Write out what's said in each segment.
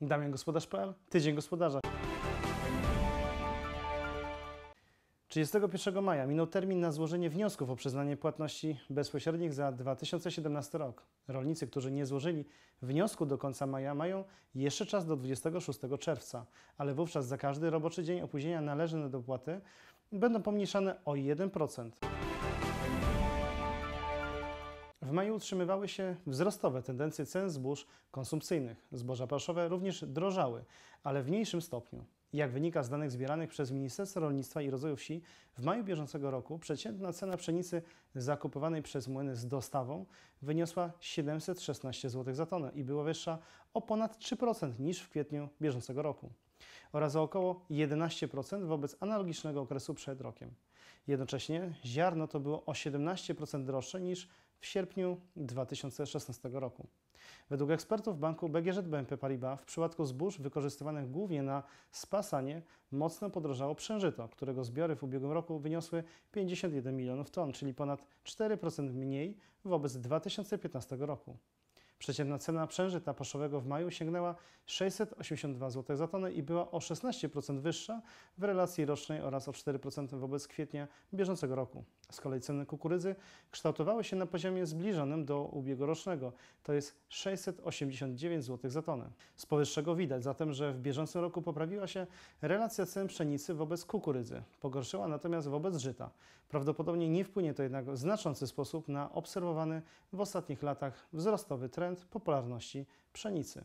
Damian Gospodarz.pl, Tydzień Gospodarza. 31 maja minął termin na złożenie wniosków o przyznanie płatności bezpośrednich za 2017 rok. Rolnicy, którzy nie złożyli wniosku do końca maja, mają jeszcze czas do 26 czerwca, ale wówczas za każdy roboczy dzień opóźnienia należne do dopłaty będą pomniejszane o 1%. W maju utrzymywały się wzrostowe tendencje cen zbóż konsumpcyjnych. Zboża paszowe również drożały, ale w mniejszym stopniu. Jak wynika z danych zbieranych przez Ministerstwo Rolnictwa i Rozwoju Wsi, w maju bieżącego roku przeciętna cena pszenicy zakupowanej przez młyny z dostawą wyniosła 716 zł za tonę i była wyższa o ponad 3% niż w kwietniu bieżącego roku oraz o około 11% wobec analogicznego okresu przed rokiem. Jednocześnie ziarno to było o 17% droższe niż w sierpniu 2016 roku. Według ekspertów banku BGŻ BNP Paribas w przypadku zbóż wykorzystywanych głównie na spasanie mocno podrożało przężyto, którego zbiory w ubiegłym roku wyniosły 51 milionów ton, czyli ponad 4% mniej wobec 2015 roku. Przeciętna cena przężyta paszowego w maju sięgnęła 682 zł za tonę i była o 16% wyższa w relacji rocznej oraz o 4% wobec kwietnia bieżącego roku. Z kolei ceny kukurydzy kształtowały się na poziomie zbliżonym do ubiegłorocznego, to jest 689 zł za tonę. Z powyższego widać zatem, że w bieżącym roku poprawiła się relacja cen pszenicy wobec kukurydzy, pogorszyła natomiast wobec żyta. Prawdopodobnie nie wpłynie to jednak w znaczący sposób na obserwowany w ostatnich latach wzrostowy trend popularności pszenicy.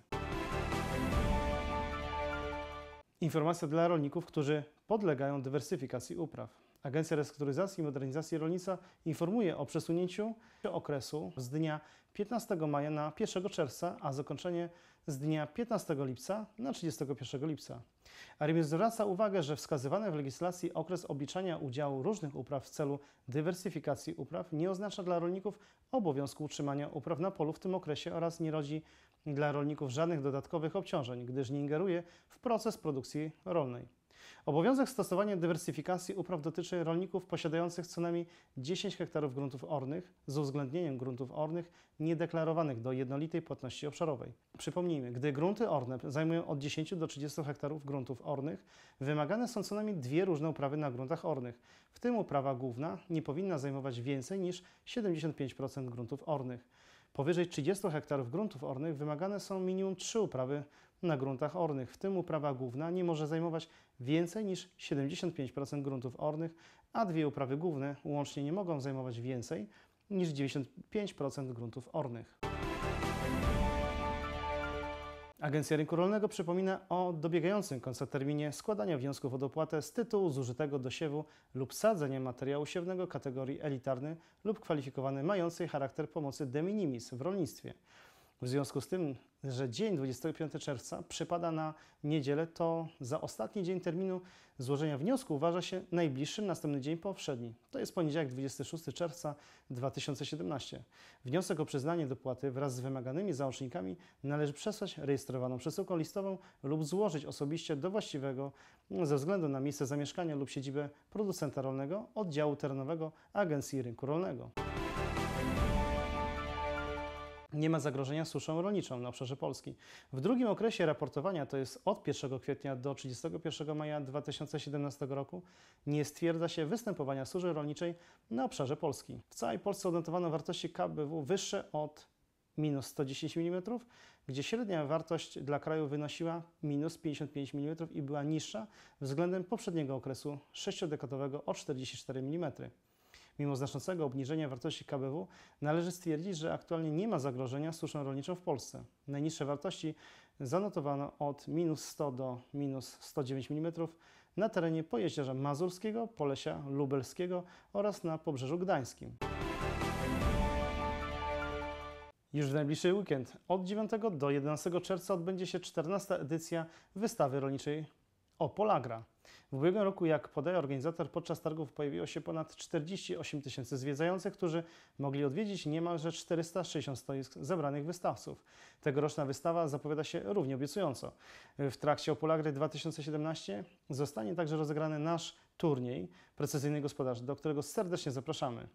Informacja dla rolników, którzy podlegają dywersyfikacji upraw. Agencja Restrukturyzacji i Modernizacji Rolnictwa informuje o przesunięciu okresu z dnia 15 maja na 1 czerwca, a zakończenie z dnia 15 lipca na 31 lipca. ARIMS zwraca uwagę, że wskazywany w legislacji okres obliczania udziału różnych upraw w celu dywersyfikacji upraw nie oznacza dla rolników obowiązku utrzymania upraw na polu w tym okresie oraz nie rodzi dla rolników żadnych dodatkowych obciążeń, gdyż nie ingeruje w proces produkcji rolnej. Obowiązek stosowania dywersyfikacji upraw dotyczy rolników posiadających co najmniej 10 hektarów gruntów ornych z uwzględnieniem gruntów ornych niedeklarowanych do jednolitej płatności obszarowej. Przypomnijmy, gdy grunty orne zajmują od 10 do 30 hektarów gruntów ornych, wymagane są co najmniej dwie różne uprawy na gruntach ornych. W tym uprawa główna nie powinna zajmować więcej niż 75% gruntów ornych. Powyżej 30 hektarów gruntów ornych wymagane są minimum 3 uprawy na gruntach ornych, w tym uprawa główna nie może zajmować więcej niż 75% gruntów ornych, a dwie uprawy główne łącznie nie mogą zajmować więcej niż 95% gruntów ornych. Agencja Rynku Rolnego przypomina o dobiegającym końca terminie składania wniosków o dopłatę z tytułu zużytego do siewu lub sadzenia materiału siewnego kategorii elitarny lub kwalifikowany mającej charakter pomocy de minimis w rolnictwie. W związku z tym, że dzień 25 czerwca przypada na niedzielę, to za ostatni dzień terminu złożenia wniosku uważa się najbliższy następny dzień poprzedni. To jest poniedziałek 26 czerwca 2017. Wniosek o przyznanie dopłaty wraz z wymaganymi załącznikami należy przesłać rejestrowaną przesyłką listową lub złożyć osobiście do właściwego ze względu na miejsce zamieszkania lub siedzibę producenta rolnego oddziału terenowego Agencji Rynku Rolnego nie ma zagrożenia suszą rolniczą na obszarze Polski. W drugim okresie raportowania, to jest od 1 kwietnia do 31 maja 2017 roku, nie stwierdza się występowania suszy rolniczej na obszarze Polski. W całej Polsce odnotowano wartości KBW wyższe od minus 110 mm, gdzie średnia wartość dla kraju wynosiła minus 55 mm i była niższa względem poprzedniego okresu sześciodekadowego o 44 mm. Mimo znaczącego obniżenia wartości KBW należy stwierdzić, że aktualnie nie ma zagrożenia suszą rolniczą w Polsce. Najniższe wartości zanotowano od minus 100 do minus 109 mm na terenie Pojeździerza Mazurskiego, Polesia Lubelskiego oraz na Pobrzeżu Gdańskim. Już w najbliższy weekend od 9 do 11 czerwca odbędzie się 14. edycja wystawy rolniczej Opolagra. W ubiegłym roku, jak podaje organizator, podczas targów pojawiło się ponad 48 tysięcy zwiedzających, którzy mogli odwiedzić niemalże 460 stoisk zebranych wystawców. Tegoroczna wystawa zapowiada się równie obiecująco. W trakcie Opolagry 2017 zostanie także rozegrany nasz turniej Precyzyjny Gospodarz, do którego serdecznie zapraszamy.